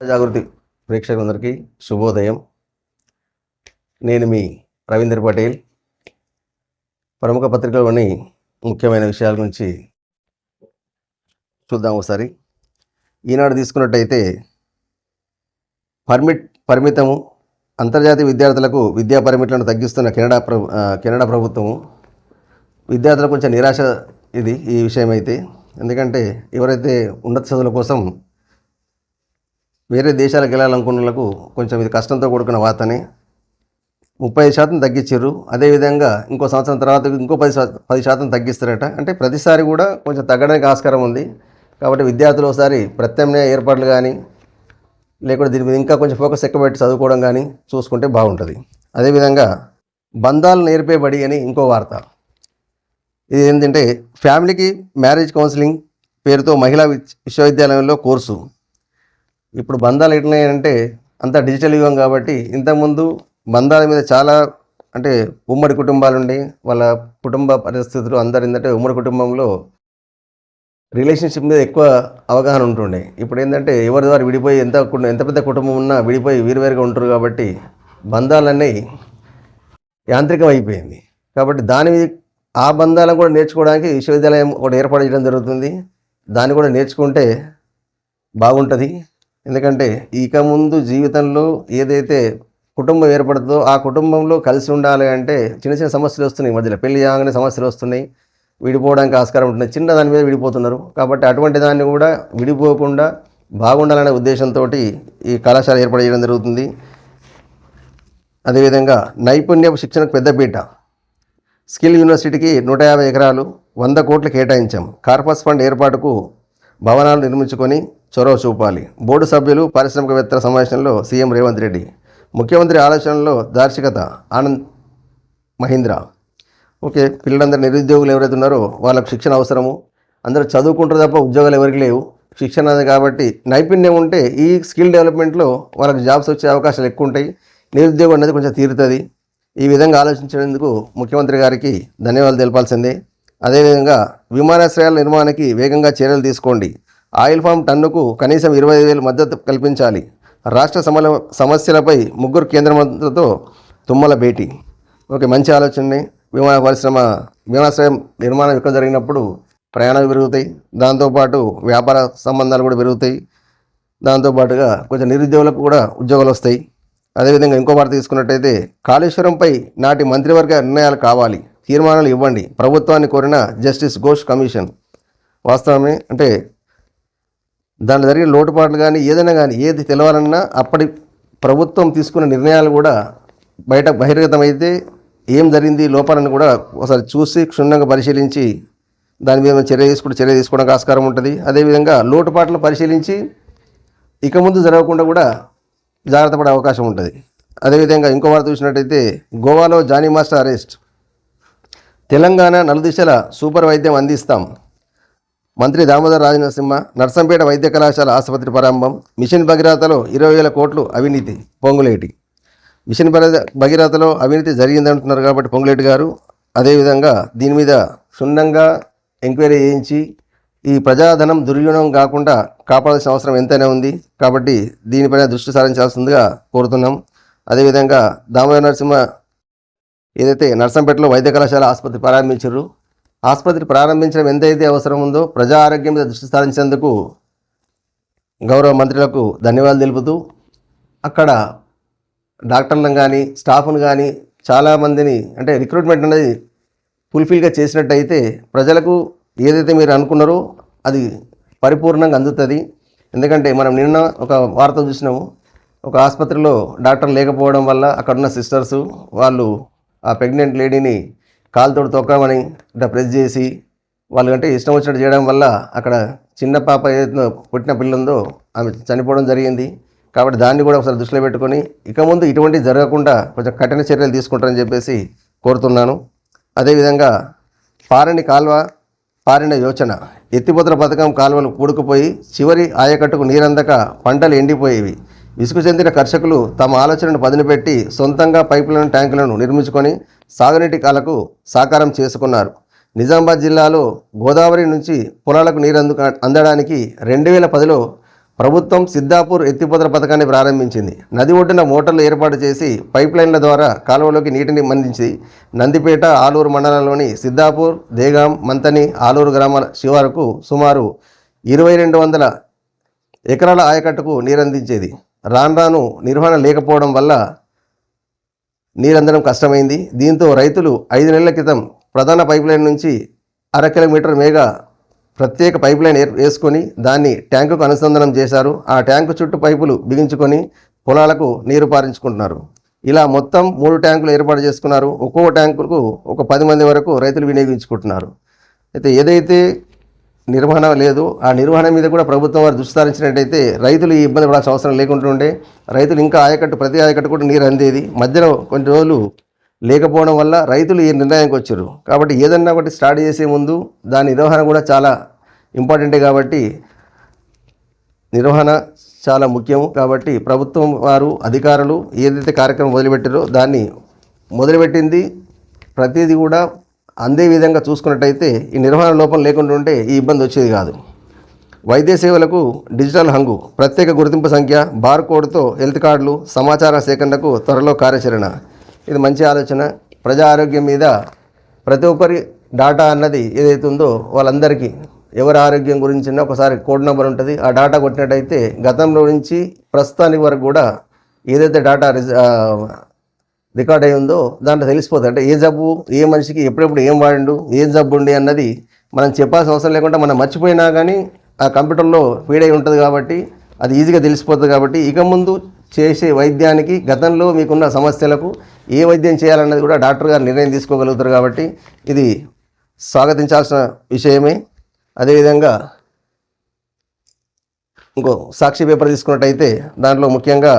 జాగృతి ప్రేక్షకులందరికీ శుభోదయం. నేను మీ రవీందర్ పటేల్. ప్రముఖ పత్రికలోని ముఖ్యమైన విషయాల గురించి చూద్దాం ఒకసారి. ఈనాడు తీసుకున్నట్టయితే పర్మిట్ పరిమితము అంతర్జాతీయ విద్యార్థులకు విద్యా పరిమితులను తగ్గిస్తున్న కెనడా ప్రభు కెనడా ప్రభుత్వము విద్యార్థులకు కొంచెం నిరాశ ఇది ఈ విషయం అయితే ఎందుకంటే ఎవరైతే ఉన్నత చదువుల కోసం వేరే దేశాలకు వెళ్ళాలనుకున్నలకు కొంచెం ఇది కష్టంతో కూడుకున్న వార్తనే ముప్పై శాతం తగ్గించారు అదేవిధంగా ఇంకో సంవత్సరం తర్వాత ఇంకో పది శాతం పది శాతం తగ్గిస్తారట. అంటే ప్రతిసారి కూడా కొంచెం తగ్గడానికి ఆస్కారం ఉంది. కాబట్టి విద్యార్థులు ఒకసారి ప్రత్యామ్నాయ ఏర్పాట్లు కానీ లేకుంటే దీని మీద ఇంకా కొంచెం ఫోకస్ ఎక్కువ పెట్టి చదువుకోవడం కానీ చూసుకుంటే బాగుంటుంది. అదేవిధంగా బంధాలు నేర్పేబడి అని ఇంకో వార్త. ఇది ఏంటంటే ఫ్యామిలీకి మ్యారేజ్ కౌన్సిలింగ్ పేరుతో మహిళా విశ్వవిద్యాలయంలో కోర్సు. ఇప్పుడు బంధాలు ఎట్లున్నాయంటే అంతా డిజిటల్ యుగం కాబట్టి ఇంతకుముందు బంధాల మీద చాలా అంటే ఉమ్మడి కుటుంబాలు ఉండి వాళ్ళ కుటుంబ పరిస్థితులు అందరు ఏంటంటే ఉమ్మడి కుటుంబంలో రిలేషన్షిప్ మీద ఎక్కువ అవగాహన ఉంటుండే. ఇప్పుడు ఏంటంటే ఎవరి వారు విడిపోయి ఎంత ఎంత పెద్ద కుటుంబం ఉన్నా విడిపోయి వేరువేరుగా ఉంటారు కాబట్టి బంధాలన్నీ యాంత్రికం అయిపోయింది. కాబట్టి దాని ఆ బంధాలను కూడా నేర్చుకోవడానికి విశ్వవిద్యాలయం కూడా ఏర్పాటు చేయడం జరుగుతుంది. దాన్ని కూడా నేర్చుకుంటే బాగుంటుంది. ఎందుకంటే ఇక ముందు జీవితంలో ఏదైతే కుటుంబం ఏర్పడుతుందో ఆ కుటుంబంలో కలిసి ఉండాలి అంటే చిన్న చిన్న సమస్యలు వస్తున్నాయి. మధ్యలో పెళ్ళి కాగానే సమస్యలు వస్తున్నాయి. విడిపోవడానికి ఆస్కారం ఉంటుంది చిన్న దాని మీద విడిపోతున్నారు. కాబట్టి అటువంటి దాన్ని కూడా విడిపోకుండా బాగుండాలనే ఉద్దేశంతో ఈ కళాశాల ఏర్పాటు చేయడం జరుగుతుంది. అదేవిధంగా నైపుణ్య శిక్షణకు పెద్దపీట. స్కిల్ యూనివర్సిటీకి నూట యాభై ఎకరాలు వంద కోట్లు కేటాయించాం. కార్పస్ ఫండ్ ఏర్పాటుకు భవనాలు నిర్మించుకొని చొరవ చూపాలి. బోర్డు సభ్యులు పారిశ్రామికవేత్తల సమావేశంలో సీఎం రేవంత్ రెడ్డి. ముఖ్యమంత్రి ఆలోచనలో దార్శికత ఆనంద్ మహీంద్ర. ఓకే పిల్లలందరూ నిరుద్యోగులు ఎవరైతే ఉన్నారో వాళ్ళకి శిక్షణ అవసరము. అందరూ చదువుకుంటారు తప్ప ఉద్యోగాలు ఎవరికి లేవు. శిక్షణ అది కాబట్టి నైపుణ్యం ఉంటే ఈ స్కిల్ డెవలప్మెంట్లో వాళ్ళకి జాబ్స్ వచ్చే అవకాశాలు ఎక్కువ ఉంటాయి. నిరుద్యోగం అనేది కొంచెం తీరుతుంది. ఈ విధంగా ఆలోచించేందుకు ముఖ్యమంత్రి గారికి ధన్యవాదాలు తెలపాల్సిందే. అదేవిధంగా విమానాశ్రయాల నిర్మాణానికి వేగంగా చర్యలు తీసుకోండి. ఆయిల్ ఫామ్ టన్నుకు కనీసం ఇరవై వేలు మద్దతు కల్పించాలి. రాష్ట్ర సమల సమస్యలపై ముగ్గురు కేంద్ర మంత్రులతో తుమ్మల భేటీ. ఓకే మంచి ఆలోచనే విమాన పరిశ్రమ విమానాశ్రయం నిర్మాణం ఎక్కువ జరిగినప్పుడు ప్రయాణాలు పెరుగుతాయి. దాంతోపాటు వ్యాపార సంబంధాలు కూడా పెరుగుతాయి. దాంతోపాటుగా కొంచెం నిరుద్యోగులకు కూడా ఉద్యోగాలు వస్తాయి. అదేవిధంగా ఇంకో వార్త తీసుకున్నట్టయితే కాళేశ్వరంపై నాటి మంత్రివర్గ నిర్ణయాలు కావాలి. తీర్మానాలు ఇవ్వండి. ప్రభుత్వాన్ని కోరిన జస్టిస్ ఘోష్ కమిషన్. వాస్తవమే అంటే దాంట్లో జరిగిన లోటుపాట్లు కానీ ఏదైనా కానీ ఏది తెలవాలన్నా అప్పటి ప్రభుత్వం తీసుకున్న నిర్ణయాలు కూడా బయట బహిర్గతమైతే ఏం జరిగింది లోపాలను కూడా ఒకసారి చూసి క్షుణ్ణంగా పరిశీలించి దాని మీద చర్య తీసుకుంటే చర్య తీసుకోవడానికి ఆస్కారం ఉంటుంది. అదేవిధంగా లోటుపాట్లు పరిశీలించి ఇక ముందు జరగకుండా కూడా జాగ్రత్త పడే అవకాశం ఉంటుంది. అదేవిధంగా ఇంకో వార్త చూసినట్టయితే గోవాలో జానీ మాస్టర్ అరెస్ట్. తెలంగాణ నలుదిశల సూపర్ వైద్యం అందిస్తాం. మంత్రి దామోదర్ రాజనరసింహ నర్సంపేట వైద్య కళాశాల ఆసుపత్రి ప్రారంభం మిషన్ భగీరథలో ఇరవై వేల కోట్లు అవినీతి పొంగులేటి. మిషన్ భగీరథలో అవినీతి జరిగిందంటున్నారు కాబట్టి పొంగులేటి గారు అదేవిధంగా దీని మీద క్షుణ్ణంగా ఎంక్వైరీ చేయించి ఈ ప్రజాధనం దుర్వినియోగం కాకుండా కాపాడాల్సిన అవసరం ఎంతైనా ఉంది కాబట్టి దీనిపైన దృష్టి సారించాల్సిందిగా కోరుతున్నాం. అదేవిధంగా దామోదర్ నరసింహ ఏదైతే నర్సంపేటలో వైద్య కళాశాల ఆసుపత్రి ప్రారంభించారు ఆసుపత్రి ప్రారంభించడం ఎంతైతే అవసరం ఉందో ప్రజా ఆరోగ్యం మీద దృష్టి సారించేందుకు గౌరవ మంత్రులకు ధన్యవాదాలు తెలుపుతూ అక్కడ డాక్టర్లను కానీ స్టాఫ్ను కానీ చాలామందిని అంటే రిక్రూట్మెంట్ అనేది ఫుల్ఫిల్గా చేసినట్టయితే ప్రజలకు ఏదైతే మీరు అనుకున్నారో అది పరిపూర్ణంగా అందుతుంది. ఎందుకంటే మనం నిన్న ఒక వార్త చూసినాము. ఒక ఆసుపత్రిలో డాక్టర్ లేకపోవడం వల్ల అక్కడున్న సిస్టర్స్ వాళ్ళు ఆ ప్రెగ్నెంట్ లేడీని కాలుతో తొక్కమని ఇట్లా ప్రెస్ చేసి వాళ్ళకంటే ఇష్టం వచ్చినట్టు చేయడం వల్ల అక్కడ చిన్న పాప ఏదైతే పుట్టిన పిల్ల ఉందో ఆమె చనిపోవడం జరిగింది. కాబట్టి దాన్ని కూడా ఒకసారి దృష్టిలో పెట్టుకొని ఇక ముందు ఇటువంటి జరగకుండా కొంచెం కఠిన చర్యలు తీసుకుంటారని చెప్పేసి కోరుతున్నాను. అదేవిధంగా పారని కాల్వ పారిన యోచన ఎత్తిపోతల పథకం కాలువలు కూడుకుపోయి చివరి ఆయకట్టుకు నీరందక పంటలు ఎండిపోయేవి. విసుగు చెందిన కర్షకులు తమ ఆలోచనను పదినపెట్టి సొంతంగా పైపులను ట్యాంకులను నిర్మించుకొని సాగునీటి కాలకు సాకారం చేసుకున్నారు. నిజామాబాద్ జిల్లాలో గోదావరి నుంచి పొలాలకు నీరు అందు అందడానికి రెండు వేల పదిలో ప్రభుత్వం సిద్ధాపూర్ ఎత్తిపోతల పథకాన్ని ప్రారంభించింది. నది ఒడ్డున మోటార్లు ఏర్పాటు చేసి పైప్ లైన్ల ద్వారా కాలువలోకి నీటిని మందించి నందిపేట ఆలూరు మండలంలోని సిద్ధాపూర్ దేగాం మంతని ఆలూరు గ్రామాల శివారుకు సుమారు ఇరవై రెండు వందల ఎకరాల ఆయకట్టుకు నీరందించేది. రాను రాను నిర్వహణ లేకపోవడం వల్ల నీరందడం కష్టమైంది. దీంతో రైతులు ఐదు నెలల క్రితం ప్రధాన పైప్లైన్ నుంచి అర కిలోమీటర్ మేగా ప్రత్యేక పైప్ లైన్ ఏర్- వేసుకొని దాన్ని ట్యాంకుకు అనుసంధానం చేశారు. ఆ ట్యాంకు చుట్టూ పైపులు బిగించుకొని పొలాలకు నీరు పారించుకుంటున్నారు. ఇలా మొత్తం మూడు ట్యాంకులు ఏర్పాటు చేసుకున్నారు. ఒక్కో ట్యాంకుకు ఒక పది మంది వరకు రైతులు వినియోగించుకుంటున్నారు. అయితే ఏదైతే నిర్వహణ లేదు. ఆ నిర్వహణ మీద కూడా ప్రభుత్వం వారు దృష్టి రైతులు ఈ ఇబ్బంది పడాల్సిన అవసరం లేకుండా ఉండే. రైతులు ఇంకా ఆయకట్టు ప్రతి ఆయకట్టు కూడా నీరు అందేది. మధ్యలో కొన్ని రోజులు లేకపోవడం వల్ల రైతులు ఈ నిర్ణయానికి వచ్చారు. కాబట్టి ఏదన్నా ఒకటి స్టార్ట్ చేసే ముందు దాని నిర్వహణ కూడా చాలా ఇంపార్టెంటే కాబట్టి నిర్వహణ చాలా ముఖ్యం. కాబట్టి ప్రభుత్వం వారు అధికారులు ఏదైతే కార్యక్రమం మొదలుపెట్టారో దాన్ని మొదలుపెట్టింది ప్రతిదీ కూడా అందే విధంగా చూసుకున్నట్టయితే ఈ నిర్వహణ లోపం లేకుండా ఉంటే ఈ ఇబ్బంది వచ్చేది కాదు. వైద్య సేవలకు డిజిటల్ హంగు ప్రత్యేక గుర్తింపు సంఖ్య బార్ కోడ్తో హెల్త్ కార్డులు సమాచార సేకరణకు త్వరలో కార్యాచరణ. ఇది మంచి ఆలోచన. ప్రజా ఆరోగ్యం మీద ప్రతి ఒక్కరి డాటా అన్నది ఏదైతే ఉందో వాళ్ళందరికీ ఎవరి ఆరోగ్యం గురించి ఒకసారి కోడ్ నెంబర్ ఉంటుంది. ఆ డాటా కొట్టినట్టయితే గతంలో నుంచి ప్రస్తుతానికి వరకు కూడా ఏదైతే డాటా రిజ- రికార్డ్ అయి ఉందో దాంట్లో తెలిసిపోతుంది. అంటే ఏ జబ్బు ఏ మనిషికి ఎప్పుడెప్పుడు ఏం వాడిండు ఏం జబ్బు ఉండి అన్నది మనం చెప్పాల్సిన అవసరం లేకుండా మనం మర్చిపోయినా కానీ ఆ కంప్యూటర్లో ఫీడ్ అయి ఉంటుంది కాబట్టి అది ఈజీగా తెలిసిపోతుంది కాబట్టి ఇక ముందు చేసే వైద్యానికి గతంలో మీకున్న సమస్యలకు ఏ వైద్యం చేయాలన్నది కూడా డాక్టర్ గారు నిర్ణయం తీసుకోగలుగుతారు కాబట్టి ఇది స్వాగతించాల్సిన విషయమే. అదేవిధంగా ఇంకో సాక్షి పేపర్ తీసుకున్నట్టయితే దాంట్లో ముఖ్యంగా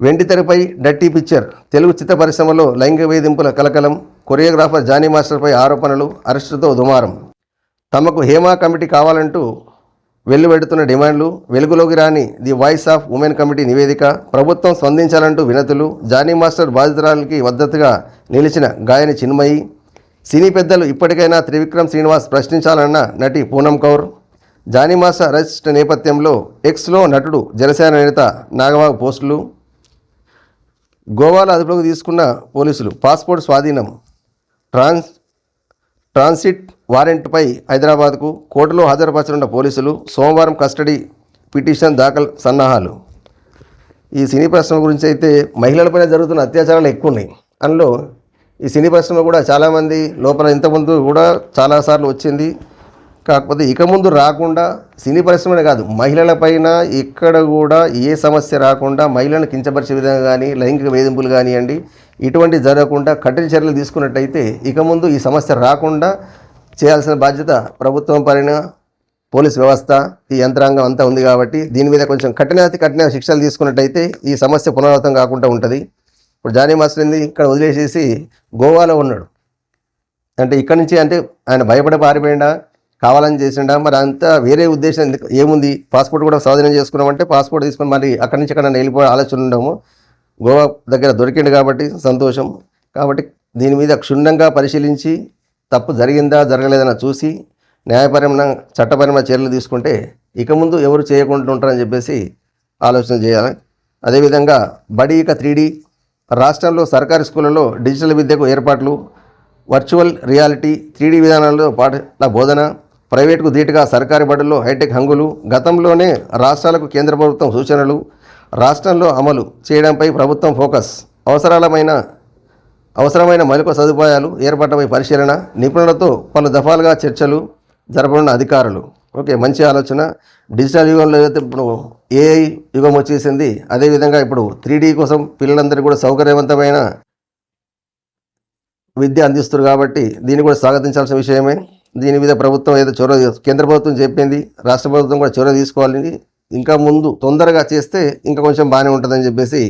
వెండితెరపై డట్టి పిక్చర్. తెలుగు చిత్ర పరిశ్రమలో లైంగిక వేధింపుల కలకలం కొరియోగ్రాఫర్ జానీ మాస్టర్పై ఆరోపణలు అరెస్టుతో దుమారం. తమకు హేమా కమిటీ కావాలంటూ వెల్లువెడుతున్న డిమాండ్లు వెలుగులోకి రాని the voice of women committee నివేదిక ప్రభుత్వం స్పందించాలంటూ వినతులు జానీ మాస్టర్ బాధితురాలకి మద్దతుగా నిలిచిన గాయని చిన్మయి సినీ పెద్దలు ఇప్పటికైనా త్రివిక్రమ్ శ్రీనివాస్ ప్రశ్నించాలన్న నటి పూనం కౌర్ జానీ మాస్టర్ అరెస్ట్ నేపథ్యంలో ఎక్స్లో నటుడు జనసేన నేత నాగబాబు పోస్టులు గోవాలో అదుపులోకి తీసుకున్న పోలీసులు పాస్పోర్ట్ స్వాధీనం ట్రాన్స్ ట్రాన్సిట్ వారెంట్పై హైదరాబాద్కు కోర్టులో హాజరుపరచనున్న పోలీసులు సోమవారం కస్టడీ పిటిషన్ దాఖలు సన్నాహాలు. ఈ సినీ పరిశ్రమ గురించి అయితే మహిళలపైన జరుగుతున్న అత్యాచారాలు ఎక్కువ ఉన్నాయి అందులో ఈ సినీ పరిశ్రమ కూడా చాలామంది లోపల ఇంతకుముందు కూడా చాలాసార్లు వచ్చింది. కాకపోతే ఇక ముందు రాకుండా సినీ పరిశ్రమనే కాదు మహిళలపైన ఇక్కడ కూడా ఏ సమస్య రాకుండా మహిళలను కించపరిచే విధంగా కానీ లైంగిక వేధింపులు కానివ్వండి ఇటువంటి జరగకుండా కఠిన చర్యలు తీసుకున్నట్టయితే ఇక ముందు ఈ సమస్య రాకుండా చేయాల్సిన బాధ్యత ప్రభుత్వం పైన పోలీస్ వ్యవస్థ ఈ యంత్రాంగం అంతా ఉంది కాబట్టి దీని మీద కొంచెం కఠినాతి కఠిన శిక్షలు తీసుకున్నట్టయితే ఈ సమస్య పునరావృతం కాకుండా ఉంటుంది. ఇప్పుడు జానీ మాస్టర్ ఇక్కడ వదిలేసేసి గోవాలో ఉన్నాడు. అంటే ఇక్కడి నుంచి అంటే ఆయన భయపడి పారిపోయిండా కావాలని చేసిండా మరి అంతా వేరే ఉద్దేశం ఎందుకు- ఏముంది? పాస్పోర్ట్ కూడా స్వాధీనం చేసుకున్నామంటే పాస్పోర్ట్ తీసుకొని మరి అక్కడి నుంచి అక్కడ వెళ్ళిపోయే ఆలోచన ఉండము గోవా దగ్గర దొరికిండు కాబట్టి సంతోషం. కాబట్టి దీని మీద క్షుణ్ణంగా పరిశీలించి తప్పు జరిగిందా జరగలేదన్నా చూసి న్యాయపరమైన చట్టపరమైన చర్యలు తీసుకుంటే ఇక ముందు ఎవరు చేయకుండా ఉంటారని చెప్పేసి ఆలోచన చేయాలి. అదేవిధంగా బడి ఇక త్రీ రాష్ట్రంలో సర్కారీ స్కూళ్ళలో డిజిటల్ విద్యకు ఏర్పాట్లు వర్చువల్ రియాలిటీ త్రీ విధానాల్లో పాఠ బోధన ప్రైవేటుకు ధీటుగా సర్కారీ బడుల్లో హైటెక్ హంగులు గతంలోనే రాష్ట్రాలకు కేంద్ర ప్రభుత్వం సూచనలు రాష్ట్రంలో అమలు చేయడంపై ప్రభుత్వం ఫోకస్. అవసరాలమైన అవసరమైన మౌలిక సదుపాయాలు ఏర్పాటుపై పరిశీలన నిపుణులతో పలు దఫాలుగా చర్చలు జరపనున్న అధికారులు. ఓకే మంచి ఆలోచన. డిజిటల్ యుగంలో అయితే ఇప్పుడు ఏఐ యుగం వచ్చేసింది అదేవిధంగా ఇప్పుడు త్రీ కోసం పిల్లలందరికీ కూడా సౌకర్యవంతమైన విద్య అందిస్తారు కాబట్టి దీన్ని కూడా స్వాగతించాల్సిన విషయమే. దీని మీద ప్రభుత్వం ఏదో చొరవ కేంద్ర ప్రభుత్వం చెప్పింది రాష్ట్ర ప్రభుత్వం కూడా చొరవ తీసుకోవాలని ఇంకా ముందు తొందరగా చేస్తే ఇంకా కొంచెం బాగానే ఉంటుందని చెప్పేసి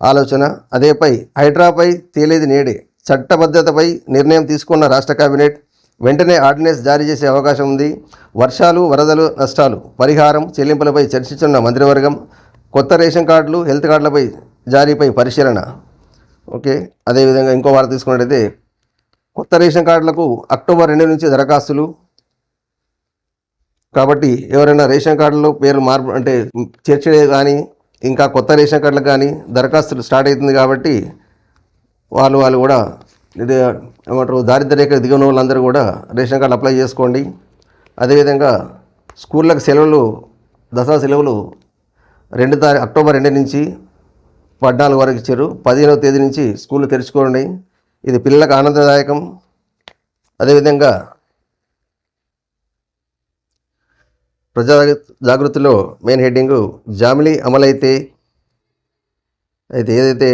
ఆలోచన. అదేపై హైడ్రాపై తేలేది నేడే. చట్టబద్ధతపై నిర్ణయం తీసుకున్న రాష్ట్ర కేబినెట్ వెంటనే ఆర్డినెన్స్ జారీ చేసే అవకాశం ఉంది. వర్షాలు వరదలు నష్టాలు పరిహారం చెల్లింపులపై చర్చించున్న మంత్రివర్గం కొత్త రేషన్ కార్డులు హెల్త్ కార్డులపై జారీపై పరిశీలన. ఓకే అదేవిధంగా ఇంకో వార్త తీసుకున్నట్టయితే కొత్త రేషన్ కార్డులకు అక్టోబర్ రెండు నుంచి దరఖాస్తులు. కాబట్టి ఎవరైనా రేషన్ కార్డులో పేర్లు మార్పు అంటే చేర్చడే కానీ ఇంకా కొత్త రేషన్ కార్డులకు కానీ దరఖాస్తులు స్టార్ట్ అవుతుంది కాబట్టి వాళ్ళు వాళ్ళు కూడా ఇది ఏమంటారు దారిద్ర్య రేఖ దిగిన వాళ్ళందరూ కూడా రేషన్ కార్డు అప్లై చేసుకోండి. అదేవిధంగా స్కూళ్ళకు సెలవులు దసరా సెలవులు రెండు తారీ అక్టోబర్ రెండు నుంచి పద్నాలుగు వరకు ఇచ్చారు. పదిహేనవ తేదీ నుంచి స్కూళ్ళు తెరుచుకోండి. ఇది పిల్లలకు ఆనందదాయకం. అదేవిధంగా ప్రజా జాగృతిలో మెయిన్ హెడ్డింగు జామిలీ అమలైతే అయితే ఏదైతే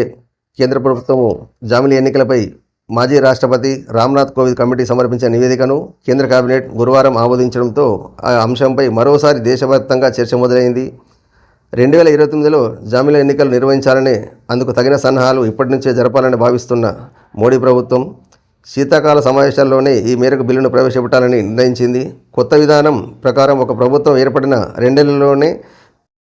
కేంద్ర ప్రభుత్వము జామిలీ ఎన్నికలపై మాజీ రాష్ట్రపతి రామ్నాథ్ కోవింద్ కమిటీ సమర్పించిన నివేదికను కేంద్ర కేబినెట్ గురువారం ఆమోదించడంతో ఆ అంశంపై మరోసారి దేశవ్యాప్తంగా చర్చ మొదలైంది. రెండు వేల ఇరవై తొమ్మిదిలో జామీల ఎన్నికలు నిర్వహించాలని అందుకు తగిన సన్నాహాలు ఇప్పటి నుంచే జరపాలని భావిస్తున్న మోడీ ప్రభుత్వం శీతాకాల సమావేశాల్లోనే ఈ మేరకు బిల్లును ప్రవేశపెట్టాలని నిర్ణయించింది. కొత్త విధానం ప్రకారం ఒక ప్రభుత్వం ఏర్పడిన రెండేళ్ళలోనే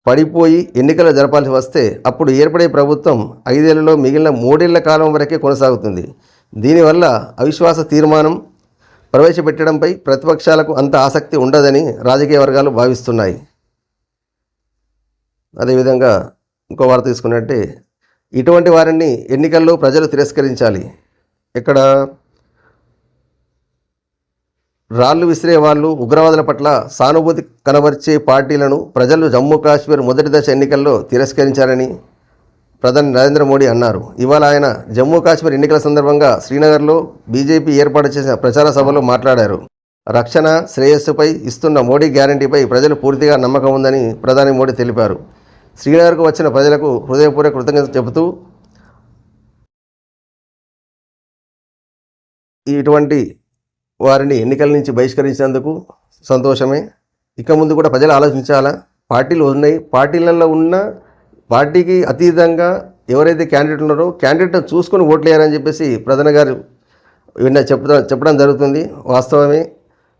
పడిపోయి ఎన్నికలు జరపాల్సి వస్తే అప్పుడు ఏర్పడే ప్రభుత్వం ఐదేళ్ళలో మిగిలిన మూడేళ్ళ కాలం వరకే కొనసాగుతుంది. దీనివల్ల అవిశ్వాస తీర్మానం ప్రవేశపెట్టడంపై ప్రతిపక్షాలకు అంత ఆసక్తి ఉండదని రాజకీయ వర్గాలు భావిస్తున్నాయి. అదేవిధంగా ఇంకో వార్త తీసుకున్నట్టే ఇటువంటి వారిని ఎన్నికల్లో ప్రజలు తిరస్కరించాలి. ఇక్కడ రాళ్ళు విసిరే వాళ్ళు ఉగ్రవాదుల పట్ల సానుభూతి కనబరిచే పార్టీలను ప్రజలు జమ్మూ కాశ్మీర్ మొదటి దశ ఎన్నికల్లో తిరస్కరించారని ప్రధాని నరేంద్ర మోడీ అన్నారు. ఇవాళ ఆయన జమ్మూ కాశ్మీర్ ఎన్నికల సందర్భంగా శ్రీనగర్లో బీజేపీ ఏర్పాటు చేసిన ప్రచార సభలో మాట్లాడారు. రక్షణ శ్రేయస్సుపై ఇస్తున్న మోడీ గ్యారంటీపై ప్రజలు పూర్తిగా నమ్మకం ఉందని ప్రధాని మోడీ తెలిపారు. శ్రీనగర్కు వచ్చిన ప్రజలకు హృదయపూర్వక కృతజ్ఞత చెబుతూ ఇటువంటి వారిని ఎన్నికల నుంచి బహిష్కరించినందుకు సంతోషమే. ఇక ముందు కూడా ప్రజలు ఆలోచించాలా? పార్టీలు ఉన్నాయి. పార్టీలలో ఉన్న పార్టీకి అతీతంగా ఎవరైతే క్యాండిడేట్ ఉన్నారో క్యాండిడేట్ చూసుకొని ఓట్లేయారని చెప్పేసి ప్రధాన గారు విన్న చెప్పడం చెప్పడం జరుగుతుంది. వాస్తవమే.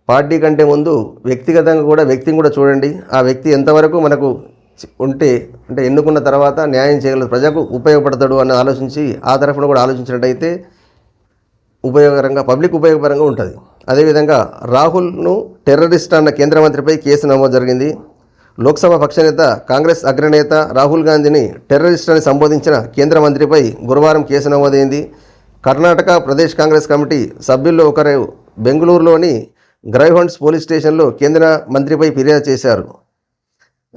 పార్టీ కంటే ముందు వ్యక్తిగతంగా కూడా వ్యక్తిని కూడా చూడండి. ఆ వ్యక్తి ఎంతవరకు మనకు ఉంటే అంటే ఎన్నుకున్న తర్వాత న్యాయం చేయగలదు ప్రజకు ఉపయోగపడతాడు అని ఆలోచించి ఆ తరఫున కూడా ఆలోచించినట్టయితే ఉపయోగకరంగా పబ్లిక్ ఉపయోగకరంగా ఉంటుంది. అదేవిధంగా రాహుల్ను టెర్రరిస్ట్ అన్న కేంద్ర మంత్రిపై కేసు నమోదు జరిగింది. లోక్సభ పక్షనేత కాంగ్రెస్ అగ్రనేత రాహుల్ గాంధీని టెర్రరిస్ట్ అని సంబోధించిన కేంద్ర మంత్రిపై గురువారం కేసు నమోదైంది. కర్ణాటక ప్రదేశ్ కాంగ్రెస్ కమిటీ సభ్యుల్లో ఒకరు బెంగళూరులోని గ్రైహౌండ్స్ పోలీస్ స్టేషన్లో కేంద్ర మంత్రిపై ఫిర్యాదు చేశారు.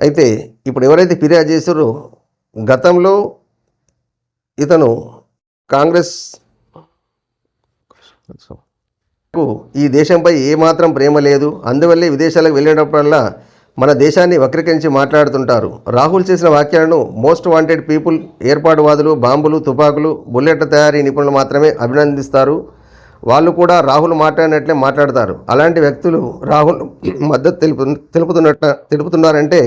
అయితే ఇప్పుడు ఎవరైతే ఫిర్యాదు చేశారో గతంలో ఇతను కాంగ్రెస్కు ఈ దేశంపై ఏమాత్రం ప్రేమ లేదు. అందువల్లే విదేశాలకు వెళ్ళేటప్పుడల్లా మన దేశాన్ని వక్రీకరించి మాట్లాడుతుంటారు. రాహుల్ చేసిన వ్యాఖ్యలను మోస్ట్ వాంటెడ్ పీపుల్ ఏర్పాటువాదులు బాంబులు తుపాకులు బుల్లెట్ల తయారీ నిపుణులు మాత్రమే అభినందిస్తారు. వాళ్ళు కూడా రాహుల్ మాట్లాడినట్లే మాట్లాడతారు. అలాంటి వ్యక్తులు రాహుల్ మద్దతు తెలుపు తెలుపుతున్నట్ట తెలుపుతున్నారంటే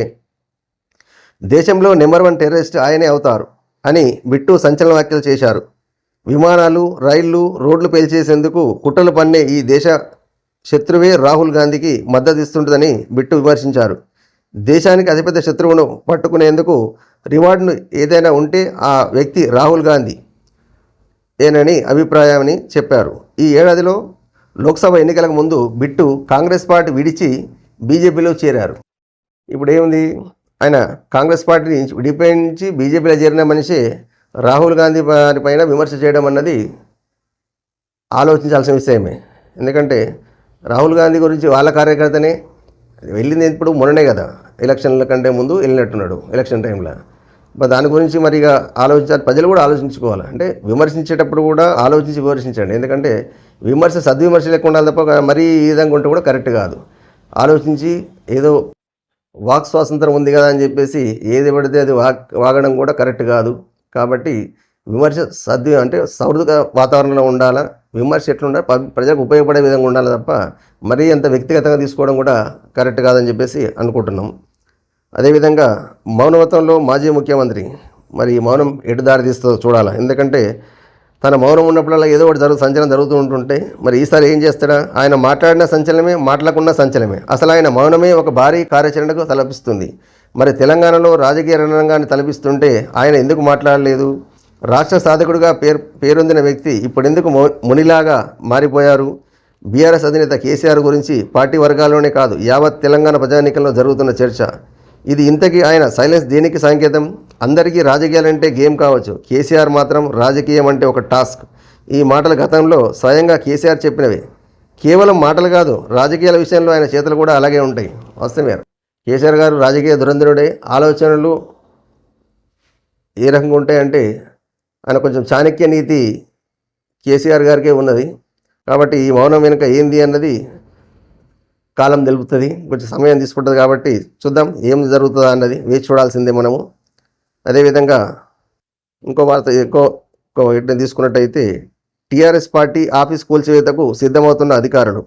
దేశంలో నెంబర్ వన్ టెర్రరిస్ట్ ఆయనే అవుతారు అని బిట్టు సంచలన వ్యాఖ్యలు చేశారు. విమానాలు రైళ్ళు రోడ్లు పేల్చేసేందుకు కుట్రలు పన్నే ఈ దేశ శత్రువే రాహుల్ గాంధీకి మద్దతిస్తుంటుందని బిట్టు విమర్శించారు. దేశానికి అతిపెద్ద శత్రువును పట్టుకునేందుకు రివార్డును ఏదైనా ఉంటే ఆ వ్యక్తి రాహుల్ గాంధీ ఏనని అభిప్రాయాన్ని చెప్పారు. ఈ ఏడాదిలో లోక్సభ ఎన్నికలకు ముందు బిట్టు కాంగ్రెస్ పార్టీ విడిచి బీజేపీలో చేరారు. ఇప్పుడు ఏముంది? ఆయన కాంగ్రెస్ పార్టీ నుంచి విడిపోయి నుంచి బీజేపీలో చేరిన మనిషి రాహుల్ గాంధీ వారి పైన విమర్శ చేయడం అన్నది ఆలోచించాల్సిన విషయమే. ఎందుకంటే రాహుల్ గాంధీ గురించి వాళ్ళ కార్యకర్తనే వెళ్ళింది ఇప్పుడు మొన్ననే కదా ఎలక్షన్ల కంటే ముందు వెళ్ళినట్టున్నాడు ఎలక్షన్ టైంలో. మరి దాని గురించి మరి ఇక ఆలోచించాలి ప్రజలు కూడా ఆలోచించుకోవాలి. అంటే విమర్శించేటప్పుడు కూడా ఆలోచించి విమర్శించండి. ఎందుకంటే విమర్శ సద్విమర్శ లేకుండా తప్ప మరీ ఈ విధంగా ఉంటే కూడా కరెక్ట్ కాదు. ఆలోచించి ఏదో వాక్ స్వాతంత్రం ఉంది కదా అని చెప్పేసి ఏది పడితే అది వాక్ వాగడం కూడా కరెక్ట్ కాదు. కాబట్టి విమర్శ సద్వి అంటే సౌహృద వాతావరణంలో ఉండాలా విమర్శ ఎట్లుండాలి ప్రజలకు ఉపయోగపడే విధంగా ఉండాలి తప్ప మరీ అంత వ్యక్తిగతంగా తీసుకోవడం కూడా కరెక్ట్ కాదని చెప్పేసి అనుకుంటున్నాం. అదేవిధంగా మౌనవతంలో మాజీ ముఖ్యమంత్రి మరి మౌనం ఎటు దారి తీస్తుందో చూడాలి. ఎందుకంటే తన మౌనం ఉన్నప్పుడల్లా ఏదో ఒకటి జరుగు సంచలనం జరుగుతూ ఉంటుంటే మరి ఈసారి ఏం చేస్తాడా? ఆయన మాట్లాడిన సంచలనమే మాట్లాడకున్న సంచలనమే. అసలు ఆయన మౌనమే ఒక భారీ కార్యాచరణకు తలపిస్తుంది. మరి తెలంగాణలో రాజకీయ రణరంగాన్ని తలపిస్తుంటే ఆయన ఎందుకు మాట్లాడలేదు? రాష్ట్ర సాధకుడిగా పేరు పేరొందిన వ్యక్తి ఇప్పుడు ఎందుకు మునిలాగా మారిపోయారు? బీఆర్ఎస్ అధినేత కేసీఆర్ గురించి పార్టీ వర్గాల్లోనే కాదు యావత్ తెలంగాణ ప్రజానీకంలో జరుగుతున్న చర్చ. ఇది ఇంతకీ ఆయన సైలెన్స్ దేనికి సంకేతం? అందరికీ రాజకీయాలంటే గేమ్ కావచ్చు. కేసీఆర్ మాత్రం రాజకీయం అంటే ఒక టాస్క్. ఈ మాటలు గతంలో స్వయంగా కేసీఆర్ చెప్పినవి. కేవలం మాటలు కాదు రాజకీయాల విషయంలో ఆయన చేతులు కూడా అలాగే ఉంటాయి. వస్తే కేసీఆర్ గారు రాజకీయ దురంధరుడే. ఆలోచనలు ఏ రకంగా ఉంటాయంటే ఆయన కొంచెం చాణక్య నీతి కేసీఆర్ గారికే ఉన్నది. కాబట్టి ఈ మౌనం వెనుక ఏంది అన్నది కాలం తెలుపుతుంది. కొంచెం సమయం తీసుకుంటుంది కాబట్టి చూద్దాం ఏం జరుగుతుందా అన్నది వేచి చూడాల్సిందే మనము. అదేవిధంగా ఇంకో వార్త ఇంకో ఇంకో వీటిని తీసుకున్నట్టయితే టీఆర్ఎస్ పార్టీ ఆఫీస్ కూల్చివేతకు సిద్ధమవుతున్న అధికారులు.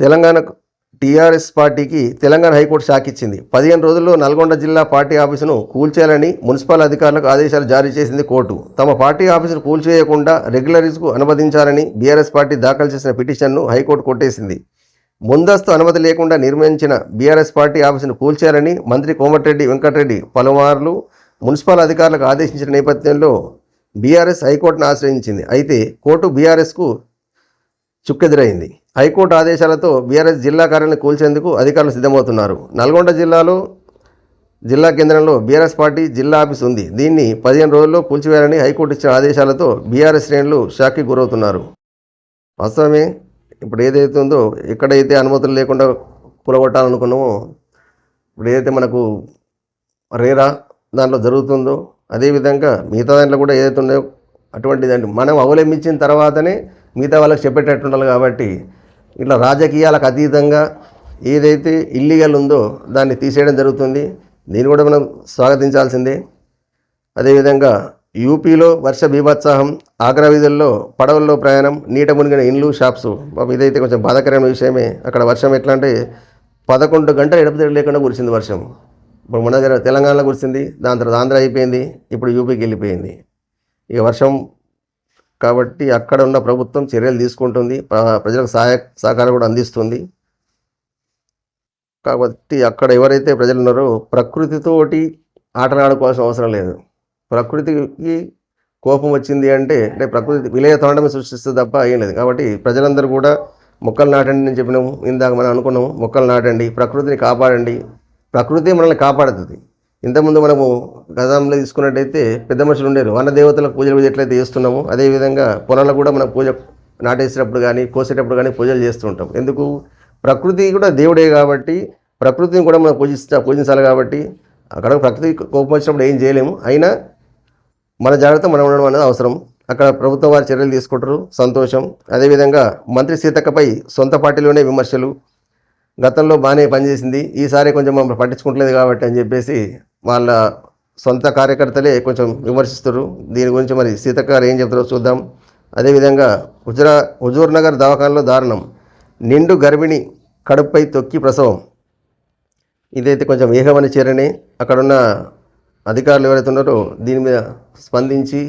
తెలంగాణ టీఆర్ఎస్ పార్టీకి తెలంగాణ హైకోర్టు షాక్ ఇచ్చింది పదిహేను రోజుల్లో నల్గొండ జిల్లా పార్టీ ఆఫీసును కూల్చేయాలని మున్సిపల్ అధికారులకు ఆదేశాలు జారీ చేసింది కోర్టు. తమ పార్టీ ఆఫీసును కూల్చేయకుండా రెగ్యులరీస్కు అనుమతించాలని బీఆర్ఎస్ పార్టీ దాఖలు చేసిన పిటిషన్ను హైకోర్టు కొట్టేసింది. ముందస్తు అనుమతి లేకుండా నిర్మించిన బీఆర్ఎస్ పార్టీ ఆఫీసును కూల్చేయాలని మంత్రి కోమటిరెడ్డి వెంకటరెడ్డి పలుమార్లు మున్సిపల్ అధికారులకు ఆదేశించిన నేపథ్యంలో బీఆర్ఎస్ హైకోర్టును ఆశ్రయించింది. అయితే కోర్టు బీఆర్ఎస్కు చుక్కెదురైంది. హైకోర్టు ఆదేశాలతో బీఆర్ఎస్ జిల్లా కార్యాలయం కూల్చేందుకు అధికారులు సిద్ధమవుతున్నారు. నల్గొండ జిల్లాలో జిల్లా కేంద్రంలో బీఆర్ఎస్ పార్టీ జిల్లా ఆఫీస్ ఉంది. దీన్ని పదిహేను రోజుల్లో కూల్చివేయాలని హైకోర్టు ఇచ్చిన ఆదేశాలతో బీఆర్ఎస్ శ్రేణులు షాక్కి గురవుతున్నారు. వాస్తవమే ఇప్పుడు ఏదైతే ఉందో ఎక్కడైతే అనుమతులు లేకుండా కూలగొట్టాలనుకున్నామో ఇప్పుడు ఏదైతే మనకు రేరా దాంట్లో జరుగుతుందో అదేవిధంగా మిగతా దాంట్లో కూడా ఏదైతే ఉన్నాయో అటువంటి దాన్ని మనం అవలంబించిన తర్వాతనే మిగతా వాళ్ళకి చెప్పేటట్టు ఉండాలి కాబట్టి ఇట్లా రాజకీయాలకు అతీతంగా ఏదైతే ఇల్లీగల్ ఉందో దాన్ని తీసేయడం జరుగుతుంది. దీన్ని కూడా మనం స్వాగతించాల్సిందే. అదేవిధంగా యూపీలో వర్ష బీభత్సాహం ఆగ్రా వీధుల్లో పడవల్లో ప్రయాణం నీట మునిగిన ఇండ్లు షాప్స్. పాపం ఇదైతే కొంచెం బాధాకరమైన విషయమే. అక్కడ వర్షం ఎట్లా అంటే పదకొండు గంటలు ఎడపతిరి లేకుండా కురిసింది వర్షం. ఇప్పుడు మన దగ్గర తెలంగాణలో కురిసింది దాని తర్వాత ఆంధ్ర అయిపోయింది ఇప్పుడు యూపీకి వెళ్ళిపోయింది. ఇక వర్షం కాబట్టి అక్కడ ఉన్న ప్రభుత్వం చర్యలు తీసుకుంటుంది ప్రజలకు సహాయ సహకారం కూడా అందిస్తుంది. కాబట్టి అక్కడ ఎవరైతే ప్రజలు ఉన్నారో ప్రకృతితోటి ఆటలాడుకోవాల్సిన అవసరం లేదు. ప్రకృతికి కోపం వచ్చింది అంటే అంటే ప్రకృతి విలయ తాండమే సృష్టిస్తుంది తప్ప ఏం లేదు. కాబట్టి ప్రజలందరూ కూడా మొక్కలు నాటండి అని చెప్పినాము ఇందాక మనం అనుకున్నాము మొక్కలు నాటండి ప్రకృతిని కాపాడండి. ప్రకృతి మనల్ని కాపాడుతుంది. ఇంతకుముందు మనము గతంలో తీసుకున్నట్టయితే పెద్ద మనుషులు ఉండేరు. వన దేవతలకు పూజలు ఎట్లయితే చేస్తున్నామో అదేవిధంగా పొలాలకు కూడా మనం పూజ నాటేసేటప్పుడు కానీ కోసేటప్పుడు కానీ పూజలు చేస్తుంటాం ఎందుకు? ప్రకృతి కూడా దేవుడే కాబట్టి ప్రకృతిని కూడా మనం పూజిస్తా పూజించాలి కాబట్టి అక్కడ ప్రకృతి కోపం వచ్చినప్పుడు ఏం చేయలేము. అయినా మన జాగ్రత్త మనం ఉండడం అనేది అవసరం. అక్కడ ప్రభుత్వం వారు చర్యలు తీసుకుంటారు. సంతోషం. అదేవిధంగా మంత్రి సీతక్కపై సొంత పార్టీలోనే విమర్శలు. గతంలో బాగానే పనిచేసింది. ఈసారి కొంచెం మమ్మల్ని పట్టించుకుంటలేదు కాబట్టి అని చెప్పేసి వాళ్ళ సొంత కార్యకర్తలే కొంచెం విమర్శిస్తారు దీని గురించి మరి సీతక్క గారు ఏం చెప్తారో చూద్దాం. అదేవిధంగా హుజరా హుజూర్ నగర్ దవాఖానలో దారుణం. నిండు గర్భిణి కడుపుపై తొక్కి ప్రసవం. ఇదైతే కొంచెం వేగమని చేరని. అక్కడున్న అధికారులు ఎవరైతే ఉన్నారో దీని మీద స్పందించి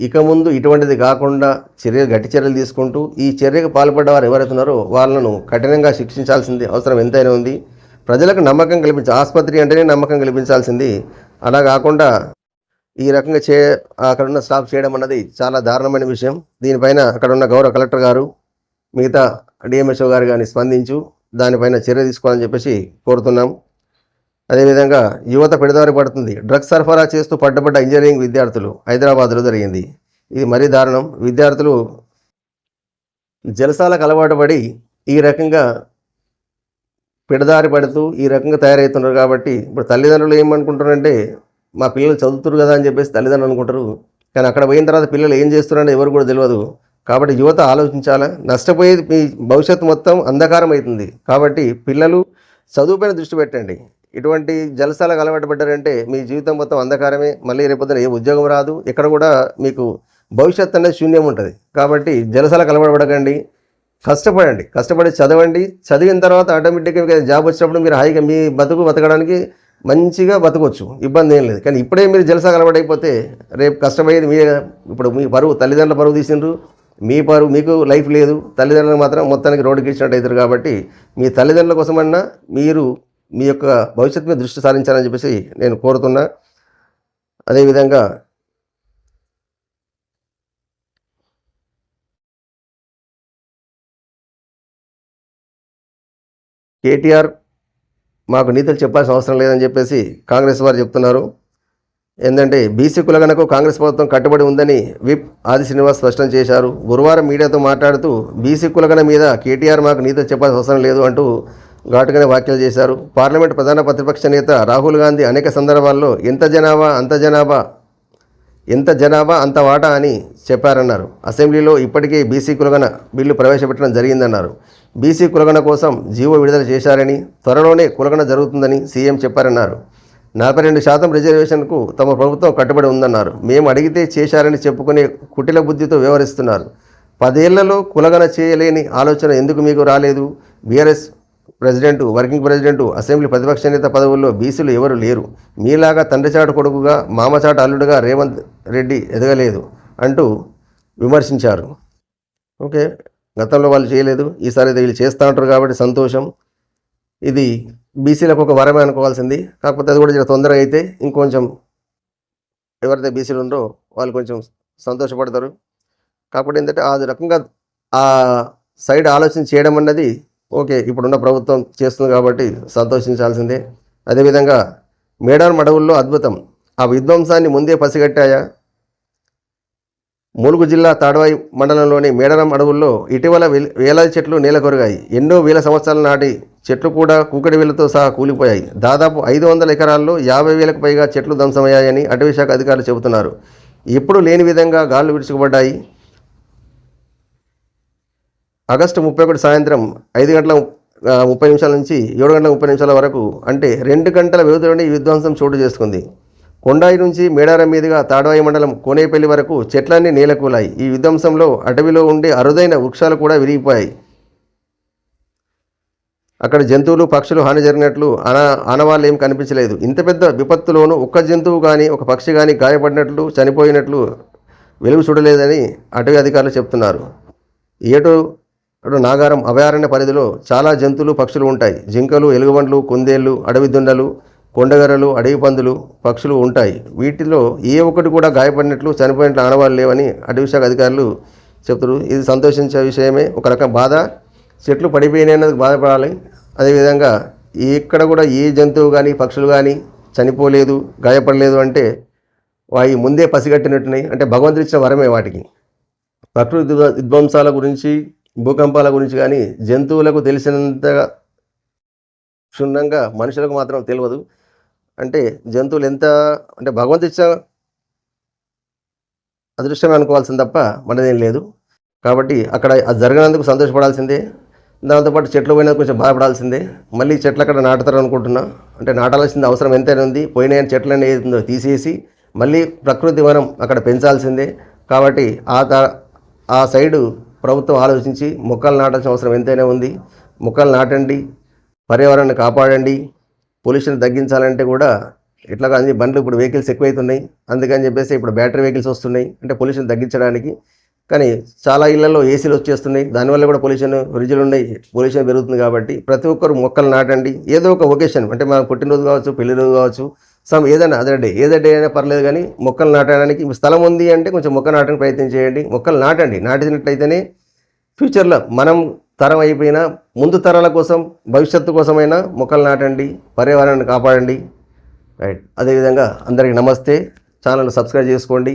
ఇక ముందు ఇటువంటిది కాకుండా చర్య గట్టి చర్యలు తీసుకుంటూ ఈ చర్యకు పాల్పడ్డ వారు ఎవరైతే ఉన్నారో వాళ్ళను కఠినంగా శిక్షించాల్సింది అవసరం ఎంతైనా ఉంది. ప్రజలకు నమ్మకం కల్పించి ఆసుపత్రి అంటేనే నమ్మకం కల్పించాల్సింది. అలా కాకుండా ఈ రకంగా చే అక్కడున్న స్టాఫ్ చేయడం అన్నది చాలా దారుణమైన విషయం. దీనిపైన అక్కడున్న గౌరవ కలెక్టర్ గారు మిగతా డిఎంఎస్ఓ గారు కానీ స్పందించు దానిపైన చర్య తీసుకోవాలని చెప్పేసి కోరుతున్నాం. అదేవిధంగా యువత పెడదారి పడుతుంది. డ్రగ్స్ సరఫరా చేస్తూ పడ్డపడ్డ ఇంజనీరింగ్ విద్యార్థులు హైదరాబాద్లో జరిగింది. ఇది మరీ దారుణం. విద్యార్థులు జలసాలకు అలవాటు పడి ఈ రకంగా పెడదారి పడుతూ ఈ రకంగా తయారవుతున్నారు కాబట్టి ఇప్పుడు తల్లిదండ్రులు ఏమనుకుంటారంటే మా పిల్లలు చదువుతున్నారు కదా అని చెప్పేసి తల్లిదండ్రులు అనుకుంటారు. కానీ అక్కడ పోయిన తర్వాత పిల్లలు ఏం చేస్తున్నారో ఎవరు కూడా తెలియదు. కాబట్టి యువత ఆలోచించాలా? నష్టపోయేది మీ భవిష్యత్తు మొత్తం అంధకారం అవుతుంది. కాబట్టి పిల్లలు చదువుపైన దృష్టి పెట్టండి. ఇటువంటి జలసాలకు అలవాటు పడ్డారంటే మీ జీవితం మొత్తం అంధకారమే. మళ్ళీ రేపొద్దున ఏ ఉద్యోగం రాదు. ఇక్కడ కూడా మీకు భవిష్యత్తు అనేది శూన్యం ఉంటుంది. కాబట్టి జలసాలకు అలవాటు పడకండి. కష్టపడండి. కష్టపడి చదవండి. చదివిన తర్వాత ఆటోమేటిక్గా జాబ్ వచ్చినప్పుడు మీరు హాయిగా మీ బతుకు బతకడానికి మంచిగా బతకొచ్చు. ఇబ్బంది ఏం లేదు. కానీ ఇప్పుడే మీరు జలసా అలవాటైపోతే రేపు కష్టమయ్యేది మీ ఇప్పుడు మీ పరువు తల్లిదండ్రుల పరువు తీసిండ్రు. మీ పరువు మీకు లైఫ్ లేదు. తల్లిదండ్రులు మాత్రం మొత్తానికి రోడ్డుకి ఇచ్చినట్టు అవుతారు కాబట్టి మీ తల్లిదండ్రుల కోసమన్నా మీరు మీ యొక్క భవిష్యత్తు మీద దృష్టి సారించాలని చెప్పేసి నేను కోరుతున్నా. అదేవిధంగా కేటీఆర్ మాకు నీతులు చెప్పాల్సిన అవసరం లేదని చెప్పేసి కాంగ్రెస్ వారు చెప్తున్నారు. ఏంటంటే బీసీ కులగనకు కాంగ్రెస్ ప్రభుత్వం కట్టుబడి ఉందని విప్ ఆది శ్రీనివాస్ స్పష్టం చేశారు. గురువారం మీడియాతో మాట్లాడుతూ బీసీ కులగన మీద కేటీఆర్ మాకు నీతులు చెప్పాల్సిన అవసరం లేదు అంటూ ఘాటుగానే వ్యాఖ్యలు చేశారు. పార్లమెంట్ ప్రధాన ప్రతిపక్ష నేత రాహుల్ గాంధీ అనేక సందర్భాల్లో ఎంత జనాభా అంత జనాభా ఎంత జనాభా అంత వాటా అని చెప్పారన్నారు. అసెంబ్లీలో ఇప్పటికే బీసీ కులగన బిల్లు ప్రవేశపెట్టడం జరిగిందన్నారు. బీసీ కులగన కోసం జీవో విడుదల చేశారని త్వరలోనే కులగన జరుగుతుందని సీఎం చెప్పారన్నారు. నలభై రెండు శాతం రిజర్వేషన్కు తమ ప్రభుత్వం కట్టుబడి ఉందన్నారు. మేము అడిగితే చేశారని చెప్పుకునే కుటిల బుద్ధితో వ్యవహరిస్తున్నారు. పదేళ్ళలో కులగన చేయలేని ఆలోచన ఎందుకు మీకు రాలేదు? BRS president working president assembly ప్రతిపక్ష నేత పదవుల్లో బీసీలు ఎవరు లేరు. మీలాగా తండ్రిచాటు కొడుకుగా మామచాటు అల్లుడుగా రేవంత్ రెడ్డి ఎదగలేదు అంటూ విమర్శించారు. ఓకే గతంలో వాళ్ళు చేయలేదు ఈసారి అయితే వీళ్ళు చేస్తూ ఉంటారు కాబట్టి సంతోషం. ఇది బీసీలకు ఒక వరమే అనుకోవాల్సింది. కాకపోతే అది కూడా తొందరగా అయితే ఇంకొంచెం ఎవరైతే బీసీలు ఉండో వాళ్ళు కొంచెం సంతోషపడతారు. కాకపోతే ఏంటంటే ఆ రకంగా ఆ సైడ్ ఆలోచన చేయడం అన్నది ఓకే ఇప్పుడున్న ప్రభుత్వం చేస్తుంది కాబట్టి సంతోషించాల్సిందే. అదేవిధంగా మేడారం అడవుల్లో అద్భుతం. ఆ విధ్వంసాన్ని ముందే పసిగట్టాయా? ములుగు జిల్లా తాడవాయి మండలంలోని మేడారం అడవుల్లో ఇటీవల వేల- వేలాది చెట్లు నేలకొరిగాయి. ఎన్నో వేల సంవత్సరాల నాటి చెట్లు కూడా కూకటి వేలతో సహా కూలిపోయాయి. దాదాపు ఐదు వందల ఎకరాల్లో యాభై వేలకు పైగా చెట్లు ధ్వంసమయ్యాయని అటవీశాఖ అధికారులు చెబుతున్నారు. ఎప్పుడు లేని విధంగా గాలు విడుచుకుపడ్డాయి ఆగస్టు ముప్పై ఒకటి సాయంత్రం ఐదు గంటల ముప్పై నిమిషాల నుంచి ఏడు గంటల ముప్పై నిమిషాల వరకు అంటే రెండు గంటల వ్యవధిలోనే ఈ విధ్వంసం చోటు చేసుకుంది. కొండాయి నుంచి మేడారం మీదుగా తాడవాయి మండలం కోనేపల్లి వరకు చెట్లన్నీ నేలకూలాయి. ఈ విధ్వంసంలో అటవీలో ఉండే అరుదైన వృక్షాలు కూడా విరిగిపోయాయి. అక్కడ జంతువులు పక్షులు హాని జరిగినట్లు అన ఆనవాళ్ళు ఏం కనిపించలేదు. ఇంత పెద్ద విపత్తులోనూ ఒక్క జంతువు కానీ ఒక పక్షి కానీ గాయపడినట్లు చనిపోయినట్లు వెలుగు చూడలేదని అటవీ అధికారులు చెప్తున్నారు. ఏటు అటు నాగారం అభయారణ్య పరిధిలో చాలా జంతువులు పక్షులు ఉంటాయి. జింకలు ఎలుగుబంట్లు కుందేళ్ళు అడవి దుండలు కొండగరలు అడవి పందులు పక్షులు ఉంటాయి. వీటిలో ఏ ఒక్కటి కూడా గాయపడినట్లు చనిపోయినట్లు ఆనవాళ్ళు లేవని అటవీ శాఖ అధికారులు చెప్తారు ఇది సంతోషించే విషయమే. ఒక రకం బాధ. చెట్లు పడిపోయినాయి అన్నది బాధపడాలి. అదేవిధంగా ఎక్కడ కూడా ఏ జంతువు కానీ పక్షులు కానీ చనిపోలేదు గాయపడలేదు అంటే వాయి ముందే పసిగట్టినట్టున్నాయి. అంటే భగవంతుడిచ్చిన వరమే వాటికి. ప్రకృతి విధ్వంసాల గురించి భూకంపాల గురించి కానీ జంతువులకు తెలిసినంతగా క్షుణ్ణంగా మనుషులకు మాత్రం తెలియదు. అంటే జంతువులు ఎంత అంటే భగవంతు ఇచ్చా అదృష్టమే అనుకోవాల్సింది తప్ప మనదేం లేదు. కాబట్టి అక్కడ అది జరగనందుకు సంతోషపడాల్సిందే. దాంతోపాటు చెట్లు పోయినందుకు కొంచెం బాధపడాల్సిందే. మళ్ళీ చెట్లు అక్కడ నాటుతారు అనుకుంటున్నా. అంటే నాటాల్సింది అవసరం ఎంతైనా ఉంది. పోయినాయని చెట్లు అనేది ఏదో తీసేసి మళ్ళీ ప్రకృతి వనం అక్కడ పెంచాల్సిందే. కాబట్టి ఆ త- ఆ సైడు ప్రభుత్వం ఆలోచించి మొక్కలు నాటాల్సిన అవసరం ఎంతైనా ఉంది. మొక్కలు నాటండి పర్యావరణాన్ని కాపాడండి పొల్యూషన్ తగ్గించాలంటే కూడా ఇట్లా కానీ బండ్లు ఇప్పుడు వెహికల్స్ ఎక్కువైతున్నాయి. అందుకని చెప్పేసి ఇప్పుడు బ్యాటరీ వెహికల్స్ వస్తున్నాయి. అంటే పొల్యూషన్ తగ్గించడానికి. కానీ చాలా ఇళ్ళలో ఏసీలు వచ్చేస్తున్నాయి. దానివల్ల కూడా పొల్యూషన్ ఫ్రిడ్జ్లు ఉన్నాయి. పొల్యూషన్ పెరుగుతుంది కాబట్టి ప్రతి ఒక్కరు మొక్కలు నాటండి. ఏదో ఒక ఒకేషన్. అంటే మన పుట్టినరోజు కావచ్చు పెళ్ళి రోజు కావచ్చు సమ్ ఏదైనా అదే డే ఏదో డే అయినా పర్లేదు కానీ మొక్కలు నాటడానికి స్థలం ఉంది అంటే కొంచెం మొక్క నాటడానికి ప్రయత్నం చేయండి. మొక్కలు నాటండి. నాటినట్లయితేనే ఫ్యూచర్లో మనం తరం అయిపోయినా ముందు తరాల కోసం భవిష్యత్తు కోసమైనా మొక్కలు నాటండి పర్యావరణాన్ని కాపాడండి. రైట్. అదేవిధంగా అందరికీ నమస్తే. ఛానల్ సబ్స్క్రైబ్ చేసుకోండి.